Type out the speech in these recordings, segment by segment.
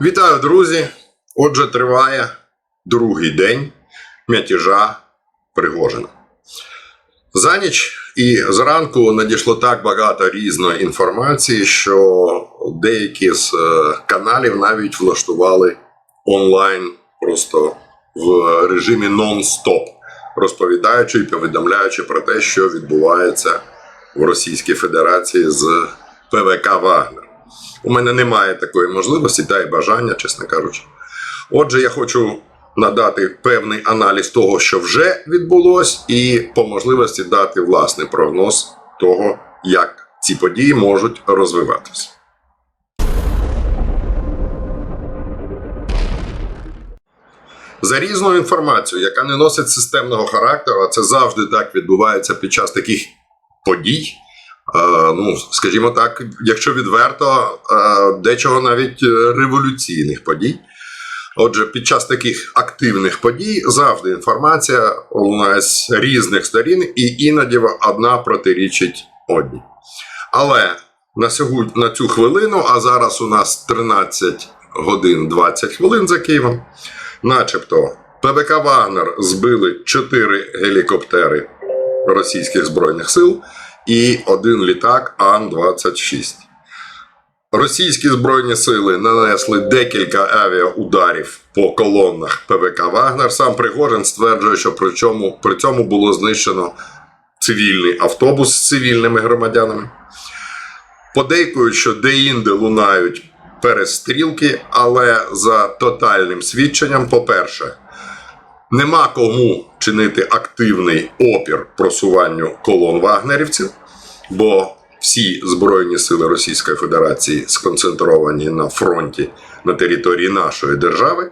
Вітаю, друзі! Отже, триває другий день мятежа Пригожина. За ніч і зранку надійшло так багато різної інформації, що деякі з е, каналів навіть влаштували онлайн просто в режимі нон-стоп, розповідаючи і повідомляючи про те, що відбувається в Російській Федерації з ПВК Вагнер. У мене немає такої можливості та й бажання, чесно кажучи. Отже, я хочу надати певний аналіз того, що вже відбулось, і по можливості дати власний прогноз того, як ці події можуть розвиватися. За різною інформацією, яка не носить системного характеру, а це завжди так відбувається під час таких подій. Е, ну, скажімо так, якщо відверто, е, дечого навіть е, революційних подій. Отже, під час таких активних подій завжди інформація лунає з різних сторін, і іноді одна протирічить одній. Але на сьогодні на цю хвилину, а зараз у нас 13 годин 20 хвилин за Києвом, начебто ПВК Вагнер збили 4 гелікоптери російських збройних сил і один літак Ан-26. Російські збройні сили нанесли декілька авіаударів по колонах ПВК Вагнер. Сам Пригожин стверджує, що при цьому, при цьому було знищено цивільний автобус з цивільними громадянами. Подейкують, що деінде лунають перестрілки, але за тотальним свідченням, по-перше, нема кому чинити активний опір просуванню колон вагнерівців, бо всі Збройні сили Російської Федерації сконцентровані на фронті на території нашої держави.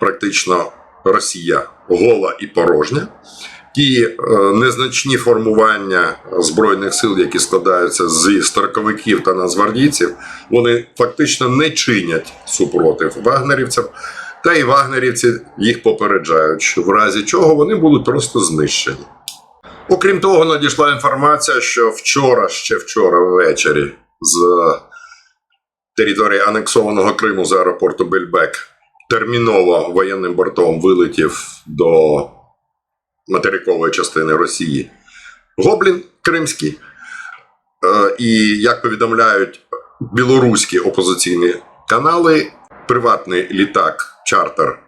Практично Росія гола і порожня. Ті е, незначні формування збройних сил, які складаються зі строковиків та нацгвардійців, вони фактично не чинять супротив вагнерівцям. Та й вагнерівці їх попереджають, що в разі чого вони будуть просто знищені. Окрім того, надійшла інформація, що вчора, ще вчора ввечері, з території анексованого Криму з аеропорту Бельбек терміново воєнним бортом вилетів до материкової частини Росії Гоблін Кримський. Е, І як повідомляють білоруські опозиційні канали, приватний літак чартер е,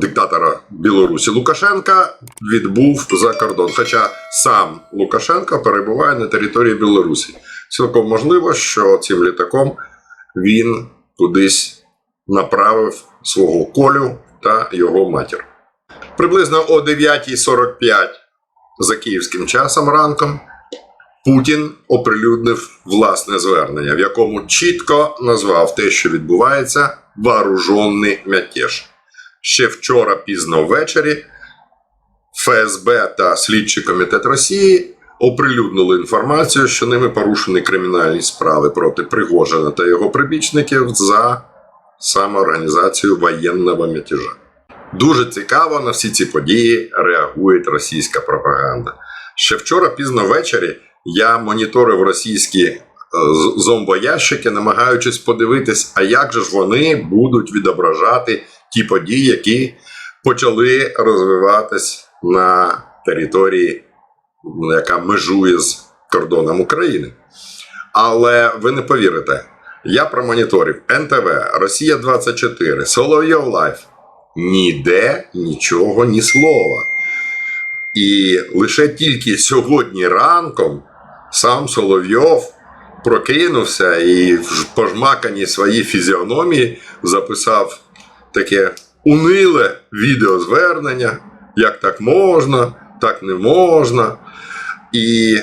диктатора Білорусі Лукашенка відбув за кордон. Хоча сам Лукашенко перебуває на території Білорусі. Цілком можливо, що цим літаком він кудись направив свого колю та його матір. Приблизно о 9.45 за київським часом ранком Путін оприлюднив власне звернення, в якому чітко назвав те, що відбувається, вооружений мятеж. Ще вчора пізно ввечері ФСБ та Слідчий комітет Росії оприлюднили інформацію, що ними порушені кримінальні справи проти Пригожина та його прибічників за самоорганізацію воєнного мятежа. Дуже цікаво на всі ці події реагує російська пропаганда. Ще вчора пізно ввечері я моніторив російські е, зомбоящики, намагаючись подивитись, а як же ж вони будуть відображати ті події, які почали розвиватись на території, яка межує з кордоном України. Але ви не повірите, я промоніторив НТВ, Росія 24, Соловйов Лайф. Ніде нічого, ні слова. І лише тільки сьогодні ранком сам Соловйов прокинувся і в пожмаканій своїй фізіономії записав таке униле відеозвернення, як так можна, так не можна. І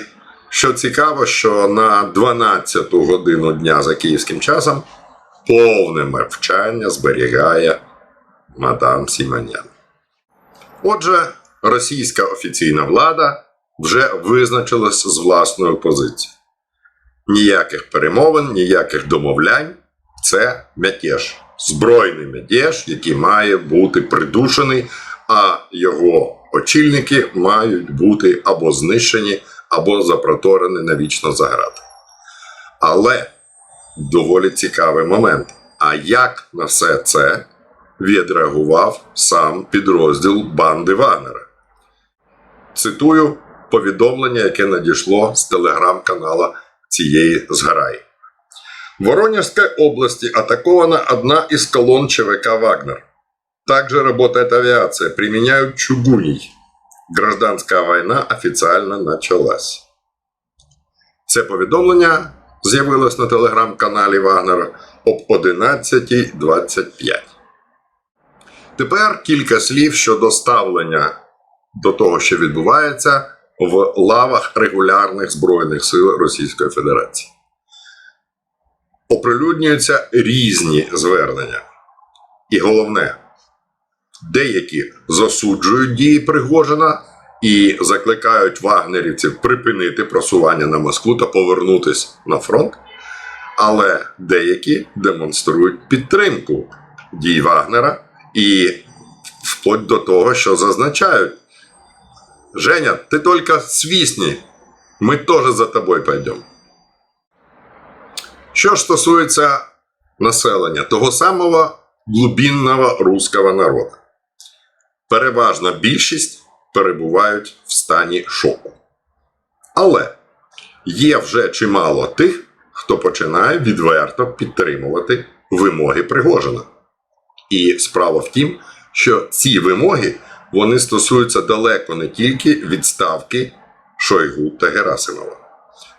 що цікаво, що на 12 ту годину дня за київським часом повне мовчання зберігає мадам Сіманян. Отже, російська офіційна влада вже визначилась з власною позицією. Ніяких перемовин, ніяких домовлянь це мятеж. Збройний мятеж, який має бути придушений, а його очільники мають бути або знищені, або запроторені навічно за грати. Але доволі цікавий момент. А як на все це відреагував сам підрозділ банди Вагнера? Цитую повідомлення, яке надійшло з телеграм-канала цієї зграї. В Воронежской области атакована одна из колонн ЧВК «Вагнер». Также работает авиация, применяют чугуний. Гражданська війна офіційно началась. Це повідомлення з'явилось на телеграм-каналі Вагнера об 11.25. Тепер кілька слів щодо ставлення до того, що відбувається в лавах регулярних Збройних сил Російської Федерації. Оприлюднюються різні звернення. І головне, деякі засуджують дії Пригожина і закликають вагнерівців припинити просування на Москву та повернутися на фронт. Але деякі демонструють підтримку дій Вагнера і вплоть до того, що зазначають: Женя, ти тільки свісні, ми теж за тобою пойдемо. Що ж стосується населення того самого глубинного руського народу, переважна більшість перебувають в стані шоку. Але є вже чимало тих, хто починає відверто підтримувати вимоги Пригожина. І справа в тім, що ці вимоги вони стосуються далеко не тільки відставки Шойгу та Герасимова.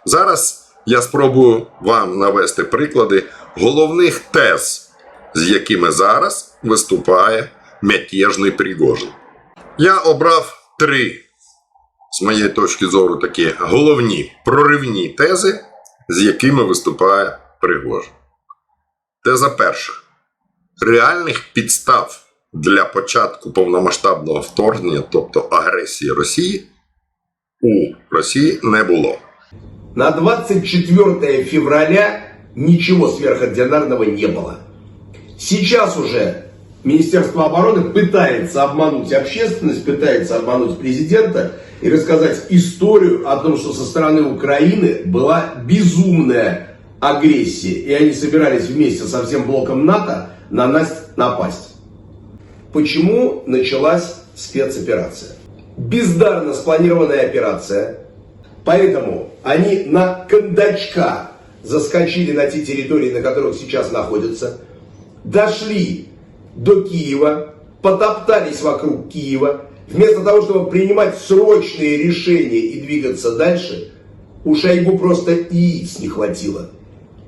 Зараз я спробую вам навести приклади головних тез, з якими зараз виступає мятежний Пригожин. Я обрав три, з моєї точки зору, такі головні проривні тези, з якими виступає Пригожин. Теза перша. Реальних підстав для початку повномасштабного вторгнення, тобто агресії Росії, у Росії не було. На 24 февраля ничего сверхординарного не было. Сейчас уже Министерство обороны пытается обмануть общественность, пытается обмануть президента и рассказать историю о том, что со стороны Украины была безумная агрессия. И они собирались вместе со всем блоком НАТО на нас напасть. Почему началась спецоперация? Бездарно спланированная операция. Поэтому они на кондачка заскочили на те территории, на которых сейчас находятся, дошли до Киева, потоптались вокруг Киева. Вместо того, чтобы принимать срочные решения и двигаться дальше, у Шойгу просто яиц не хватило.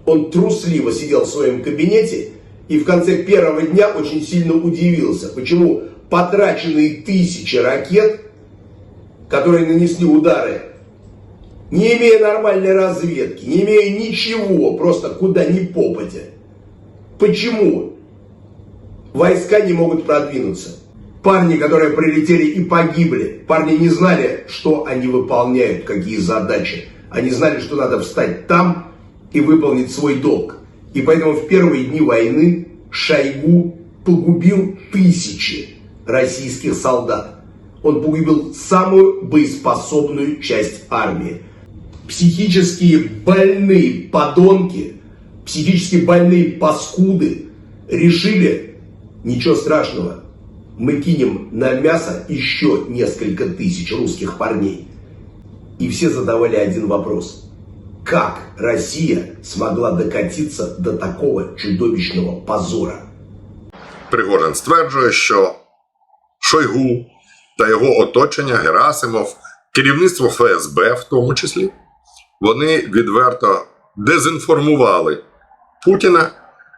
Он трусливо сидел в своем кабинете и в конце первого дня очень сильно удивился, почему потраченные тысячи ракет, которые нанесли удары не имея нормальной разведки, не имея ничего, просто куда ни попадя. Почему войска не могут продвинуться? Парни, которые прилетели и погибли, парни не знали, что они выполняют, какие задачи. Они знали, что надо встать там и выполнить свой долг. И поэтому в первые дни войны Шойгу погубил тысячи российских солдат. Он погубил самую боеспособную часть армии психические больные подонки, психически больные паскуды решили, ничего страшного, мы кинем на мясо еще несколько тысяч русских парней. И все задавали один вопрос. Как Россия смогла докатиться до такого чудовищного позора? Пригожин стверджує, що Шойгу та його оточення Герасимов, керівництво ФСБ в тому числі, вони відверто дезінформували Путіна,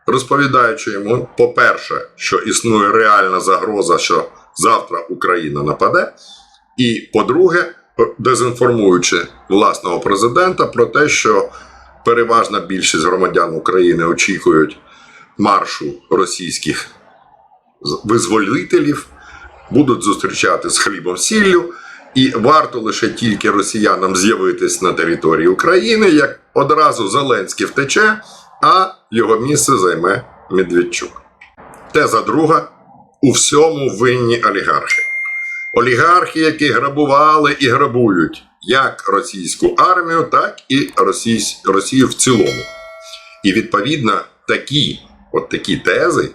розповідаючи йому, по-перше, що існує реальна загроза, що завтра Україна нападе, і по-друге, дезінформуючи власного президента про те, що переважна більшість громадян України очікують маршу російських визволителів, будуть зустрічати з хлібом сіллю. І варто лише тільки росіянам з'явитись на території України, як одразу Зеленський втече, а його місце займе Медведчук. Теза друга: у всьому винні олігархи. Олігархи, які грабували і грабують як російську армію, так і. Росію в цілому. І відповідно такі от такі тези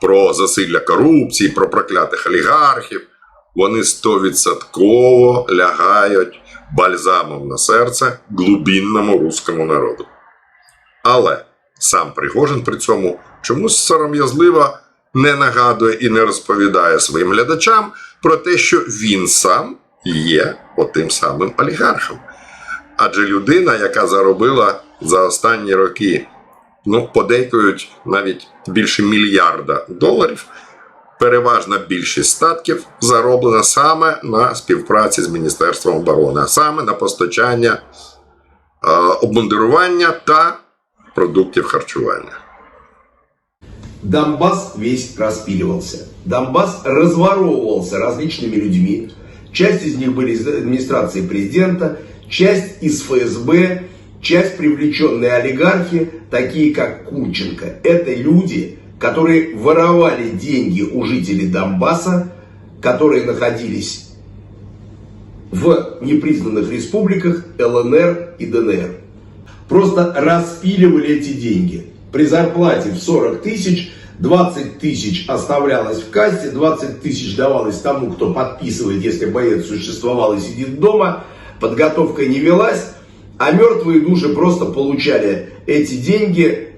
про засилля корупції, про проклятих олігархів, вони стовідсотково лягають бальзамом на серце глубинному руському народу. Але сам Пригожин при цьому чомусь сором'язливо не нагадує і не розповідає своїм глядачам про те, що він сам є отим самим олігархом. Адже людина, яка заробила за останні роки, ну, подейкують навіть більше мільярда доларів, переважна більшість статків зароблена саме на співпраці з Міністерством оборони, а саме на постачання е, обмундирування та продуктів харчування. Донбасс весь распиливался. Донбасс разворовывался различными людьми. Часть из них были из администрации президента, часть из ФСБ, часть привлеченные олигархи, такие как Курченко. Это люди, которые воровали деньги у жителей Донбасса, которые находились в непризнанных республиках ЛНР и ДНР. Просто распиливали эти деньги. При зарплате в 40 тысяч 20 тысяч оставлялось в кассе, 20 тысяч давалось тому, кто подписывает, если боец существовал и сидит дома, подготовка не велась, а мертвые души просто получали эти деньги,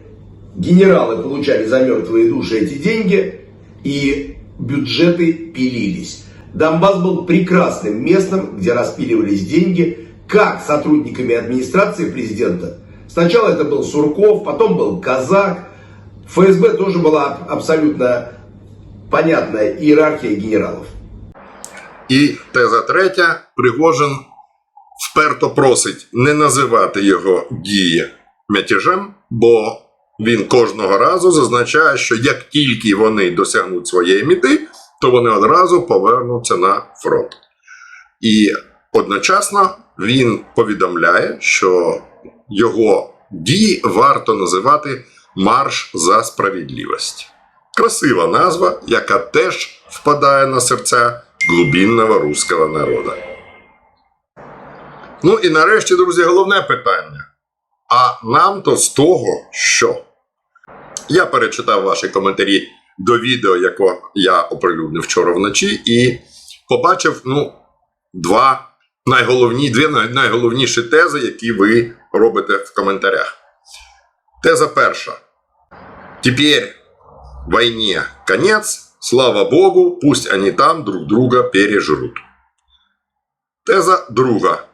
генералы получали за мертвые души эти деньги, и бюджеты пилились. Донбасс был прекрасным местом, где распиливались деньги, как сотрудниками администрации президента. Сначала это был Сурков, потом был Казак. В ФСБ тоже была аб- абсолютно понятная иерархия генералов. І теза третя: Пригожин вперто просить не називати його дії мятежем, бо він кожного разу зазначає, що як тільки вони досягнуть своєї мети, то вони одразу повернуться на фронт. І одночасно він повідомляє, що його дії варто називати Марш за справедливість. Красива назва, яка теж впадає на серця глубинного руського народу. Ну і нарешті, друзі, головне питання. А нам то з того, що? Я перечитав ваші коментарі до відео, яке я оприлюднив вчора вночі, і побачив ну, два найголовні, дві найголовніші тези, які ви робите в коментарях. Теза перша. Теперь войне конец, слава Богу, пусть они там друг друга пережрут. Теза друга.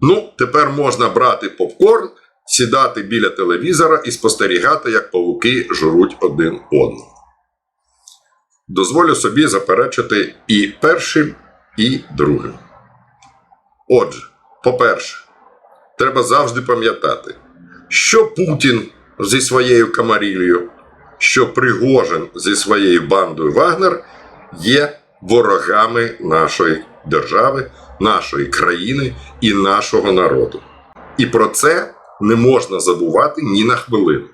Ну, тепер можна брати попкорн, сідати біля телевізора і спостерігати, як павуки жруть один одного. Дозволю собі заперечити і першим, і другим. Отже, по-перше, треба завжди пам'ятати, що Путін зі своєю Камарілією, що Пригожин зі своєю бандою Вагнер є ворогами нашої держави, нашої країни і нашого народу. І про це не можна забувати ні на хвилину.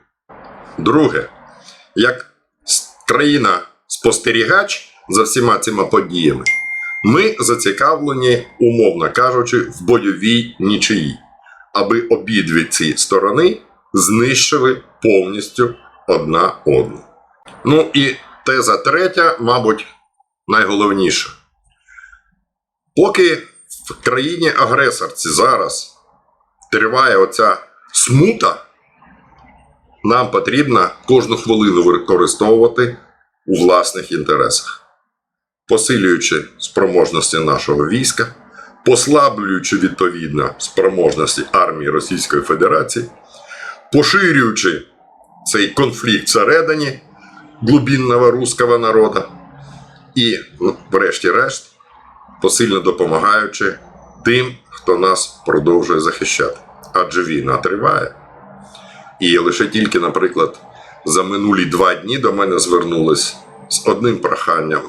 Друге, як країна-спостерігач за всіма цими подіями, ми зацікавлені, умовно кажучи, в бойовій нічиї, аби обидві ці сторони знищили повністю одна одну. Ну і теза третя, мабуть, найголовніша. Поки в країні-агресорці зараз триває оця смута, нам потрібно кожну хвилину використовувати у власних інтересах, посилюючи спроможності нашого війська, послаблюючи відповідно спроможності армії Російської Федерації, поширюючи цей конфлікт всередині глубинного руського народу і, ну, врешті-решт, посильно допомагаючи тим, хто нас продовжує захищати. Адже війна триває. І лише тільки, наприклад, за минулі два дні до мене звернулись з одним проханням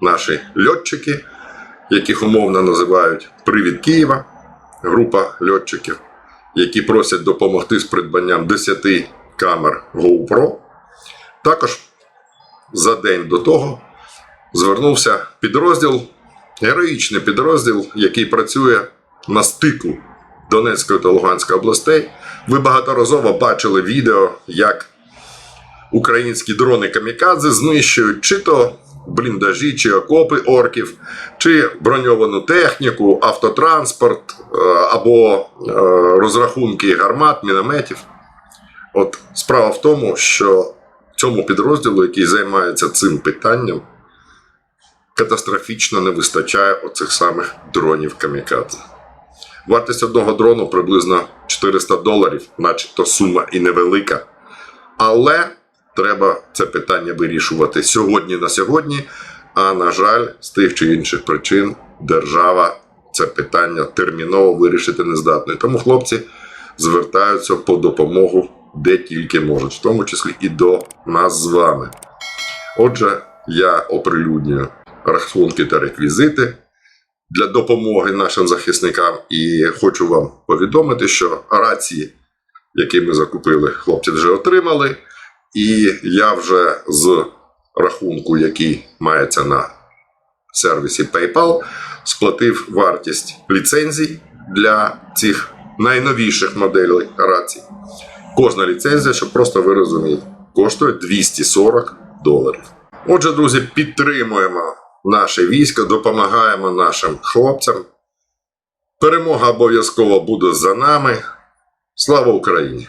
наші льотчики, яких умовно називають Привід Києва, група льотчиків, які просять допомогти з придбанням 10 камер GoPro. Також за день до того звернувся підрозділ, героїчний підрозділ, який працює на стику Донецької та Луганської областей. Ви багаторазово бачили відео, як українські дрони камікадзе знищують чи то бліндажі, чи окопи орків, чи броньовану техніку, автотранспорт е, або е, розрахунки гармат, мінометів. От справа в тому, що цьому підрозділу, який займається цим питанням, катастрофічно не вистачає оцих самих дронів камікадзе. Вартість одного дрону приблизно 400 доларів, начебто сума і невелика. Але треба це питання вирішувати сьогодні на сьогодні. А на жаль, з тих чи інших причин держава це питання терміново вирішити не здатна. Тому хлопці звертаються по допомогу де тільки можуть, в тому числі і до нас з вами. Отже, я оприлюднюю рахунки та реквізити для допомоги нашим захисникам. І хочу вам повідомити, що рації, які ми закупили, хлопці вже отримали. І я вже з рахунку, який мається на сервісі PayPal, сплатив вартість ліцензій для цих найновіших моделей рацій. Кожна ліцензія, щоб просто ви розуміли, коштує 240 доларів. Отже, друзі, підтримуємо наше військо, допомагаємо нашим хлопцям. Перемога обов'язково буде за нами. Слава Україні!